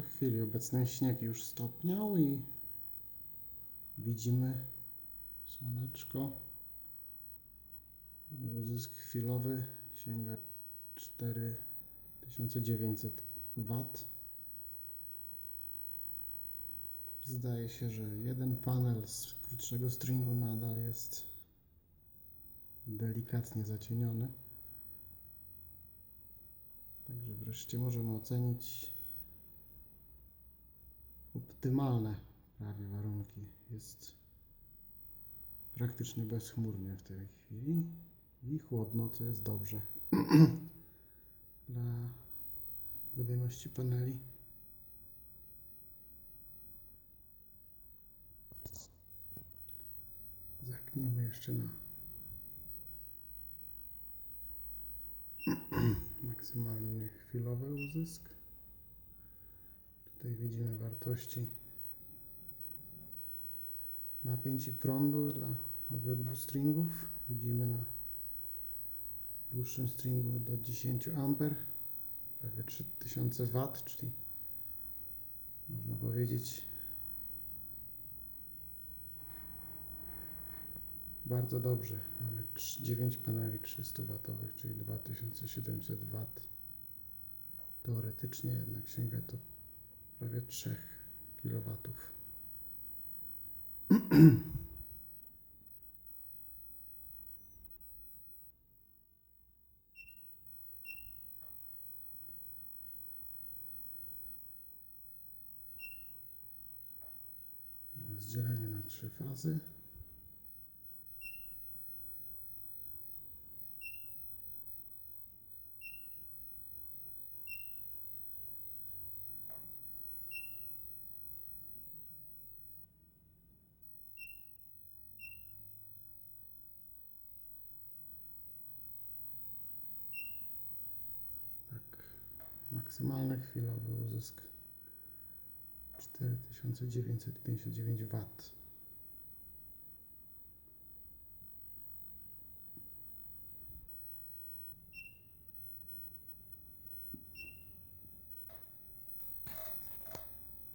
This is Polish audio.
W chwili obecnej śnieg już stopniał i widzimy słoneczko. Uzysk chwilowy sięga 4900 W. Zdaje się, że jeden panel z krótszego stringu nadal jest delikatnie zacieniony. Także wreszcie możemy ocenić optymalne prawie warunki. Jest praktycznie bezchmurnie w tej chwili i chłodno, co jest dobrze dla wydajności paneli. Zerknijmy jeszcze na maksymalny chwilowy uzysk. Tutaj widzimy wartości napięć i prądu dla obydwu stringów. Widzimy na dłuższym stringu do 10 A, prawie 3000 W, czyli można powiedzieć bardzo dobrze. Mamy 9 paneli 300 W, czyli 2700 W. Teoretycznie jednak sięga to prawie 3 kW. Rozdzielenie na trzy fazy. Maksymalny chwilowy uzysk 4959 W.